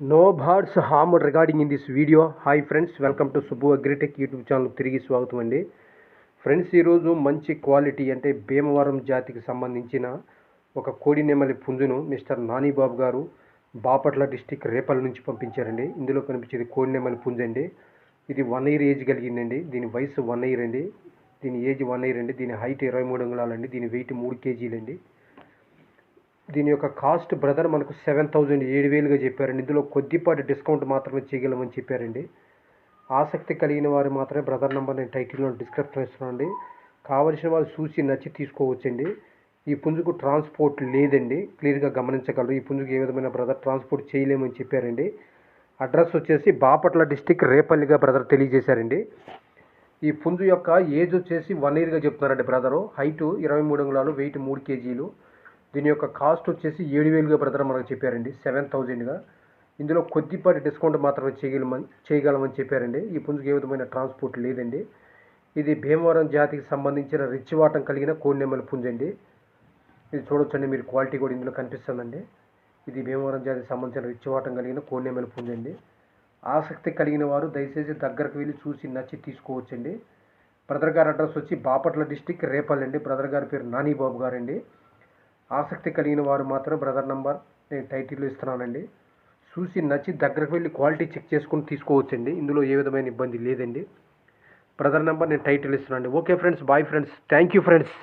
No బార్డ్స్ హామ్ regarding in this video hi friends welcome to Subbu Agritech YouTube channel తిరిగి స్వాగతం అండి. Friends ఈరోజు మంచి క్వాలిటీ అంటే భీమవరం జాతికి సంబంధించిన ఒక కోడి నెమలి పుంజును మిస్టర్ నానీబాబు గారు బాపట్ల డిస్టిక్ రేపల్ నుంచి పంపించారండి. ఇందులో కనిపించేది కోడి నెమలి పుంజు అండి. ఇది వన్ ఇయర్ ఏజ్ కలిగిందండి. దీని వయసు వన్ ఇయర్ అండి. దీని ఏజ్ వన్ ఇయర్ అండి. దీని హైట్ ఇరవై మూడు అంగుళాలండి. దీని వెయిట్ మూడు కేజీలండి. దీని యొక్క కాస్ట్ బ్రదర్ మనకు సెవెన్ థౌజండ్ ఏడు వేలుగా చెప్పారండి. ఇందులో కొద్దిపాటి డిస్కౌంట్ మాత్రమే చేయగలమని చెప్పారండి. ఆసక్తి కలిగిన వారు మాత్రమే బ్రదర్ నెంబర్ నేను టైటిల్లో డిస్క్రిప్షన్ ఇస్తున్నానండి కావలసిన వాళ్ళు చూసి నచ్చి తీసుకోవచ్చండి. ఈ పుంజుకు ట్రాన్స్పోర్ట్ లేదండి. క్లియర్గా గమనించగలరు. ఈ పుంజుకు ఏ విధమైన బ్రదర్ ట్రాన్స్పోర్ట్ చేయలేమని చెప్పారండి. అడ్రస్ వచ్చేసి బాపట్ల డిస్టిక్ రేపల్లిగా బ్రదర్ తెలియజేశారండి. ఈ పుంజు యొక్క ఏజ్ వచ్చేసి వన్ ఇయర్గా చెప్తున్నారండి బ్రదరు. హైటు ఇరవై మూడు అంగుళాలు వెయిట్ మూడు కేజీలు. దీని యొక్క కాస్ట్ వచ్చేసి ఏడు వేలుగా బ్రదర్ మనకు చెప్పారండి సెవెన్ థౌజండ్గా ఇందులో కొద్దిపాటి డిస్కౌంట్ మాత్రమే చేయగలమని చేయగలమని చెప్పారండి. ఈ పుంజుకి ఏ విధమైన ట్రాన్స్పోర్ట్ లేదండి. ఇది భీమవరం జాతికి సంబంధించిన రిచ్ వాటం కలిగిన కోడినెమ్మల పుంజు అండి ఇది చూడొచ్చండి మీరు క్వాలిటీ కూడా ఇందులో కనిపిస్తుందండి. ఇది భీమవరం జాతికి సంబంధించిన రిచ్ వాటం కలిగిన కోడినెమ్మల పుంజు అండి ఆసక్తి కలిగిన వారు దయచేసి దగ్గరకు వెళ్ళి చూసి నచ్చి తీసుకోవచ్చండి. బ్రదర్ గారి అడ్రస్ వచ్చి బాపట్ల డిస్టిక్ రేపల్ అండి బ్రదర్ గారి పేరు నానీబాబు గారండి. ఆసక్తి కలిగిన వారు మాత్రం బ్రదర్ నంబర్ నేను టైటిల్లో ఇస్తున్నానండి. చూసి నచ్చి దగ్గరకు వెళ్ళి క్వాలిటీ చెక్ చేసుకుని తీసుకోవచ్చండి. ఇందులో ఏ విధమైన ఇబ్బంది లేదండి. బ్రదర్ నెంబర్ నేను టైటిల్ ఇస్తున్నాను okay friends bye friends thank you friends